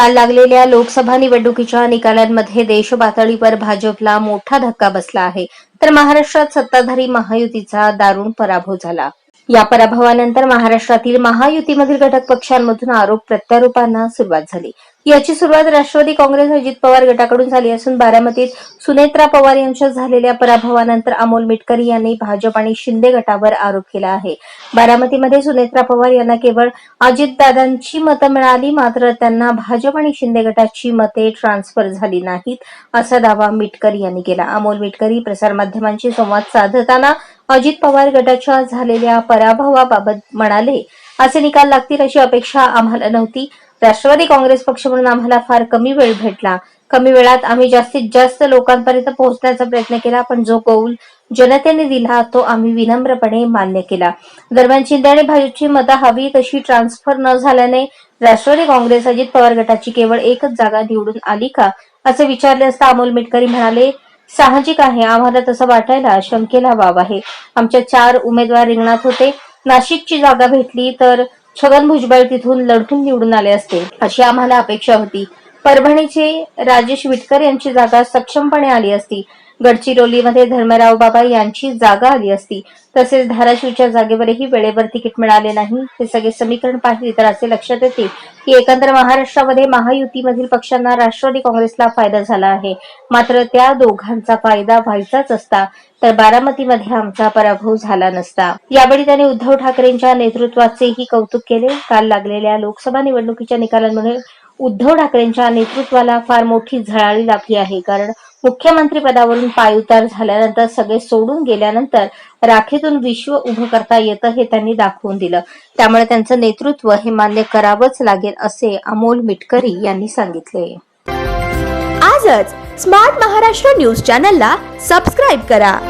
काल लागलेल्या लोकसभा निवडणुकीच्या निकालांमध्ये देश पातळीवर भाजपला मोठा धक्का बसला आहे. तर महाराष्ट्रात सत्ताधारी महायुतीचा दारुण पराभव झाला. या पराभवानंतर महाराष्ट्रातील महायुतीमधील घटक पक्षांमधून आरोप प्रत्यारोपांना सुरुवात झाली. याची सुरुवात राष्ट्रवादी काँग्रेस अजित पवार गटाकडून झाली असून बारामतीत सुनेत्रा पवार यांच्या झालेल्या पराभवानंतर अमोल मिटकरी यांनी भाजप आणि शिंदे गटावर आरोप केला आहे. बारामतीमध्ये सुनेत्रा पवार यांना केवळ अजितदादांची मतं मिळाली मात्र त्यांना भाजप आणि शिंदे गटाची मते ट्रान्सफर झाली नाहीत असा दावा मिटकरी यांनी केला. अमोल मिटकरी प्रसारमाध्यमांशी संवाद साधताना अजित पवार गटाच्या झालेल्या पराभवाबाबत म्हणाले असे निकाल लागतील अशी अपेक्षा आम्हाला नव्हती. राष्ट्रवादी काँग्रेस पक्ष म्हणून आम्हाला फार कमी वेळ भेटला. कमी वेळात आम्ही जास्तीत जास्त लोकांपर्यंत पोहोचण्याचा प्रयत्न केला पण जो कौल जनतेने दिला तो आम्ही विनम्रपणे मान्य केला. दरम्यान शिंदे आणि भाजपची मतं हवी तशी ट्रान्सफर न झाल्याने राष्ट्रवादी काँग्रेस अजित पवार गटाची केवळ एकच जागा निवडून आली का? असे विचारले असता अमोल मिटकरी म्हणाले साहजिक आहे आम्हाला तसं वाटायला शंकेला वाव आहे. आमच्या चार उमेदवार रिंगणात होते. नाशिकची जागा भेटली तर छगन भुजबळ तिथून लढून निवडून आले असते अशी आम्हाला अपेक्षा होती. परभणीचे राजेश विटकर यांची जागा सक्षमपणे आली असती. गडचिरोलीमध्ये धर्मराव बाबा यांची जागा आली असती. तसेच धाराशिवच्या जागेवरही वेळेवर तिकीट मिळाले नाही. हे सगळे समीकरण पाहिले तर असे लक्षात येते की एकंदर महाराष्ट्रामध्ये महायुतीमधील पक्षांना राष्ट्रवादी काँग्रेसला फायदा झाला आहे. मात्र त्या दोघांचा फायदा व्हायचाच असता तर बारामतीमध्ये आमचा पराभव झाला नसता. यावेळी त्यांनी उद्धव ठाकरेंच्या नेतृत्वाचेही कौतुक केले. काल लागलेल्या लोकसभा निवडणुकीच्या निकालांमुळे उद्धव ठाकरेंच्या नेतृत्वाला फार मोठी झळाळी लागली आहे. कारण मुख्यमंत्री पदावरून पायउतार झाल्यानंतर सगळे सोडून गेल्यानंतर राखेतून विश्व उभं करता येतं हे त्यांनी दाखवून दिलं. त्यामुळे त्यांचं नेतृत्व हे मान्य करावंच लागेल असे अमोल मिटकरी यांनी सांगितले. आजच स्मार्ट महाराष्ट्र न्यूज चॅनलला सबस्क्राईब करा.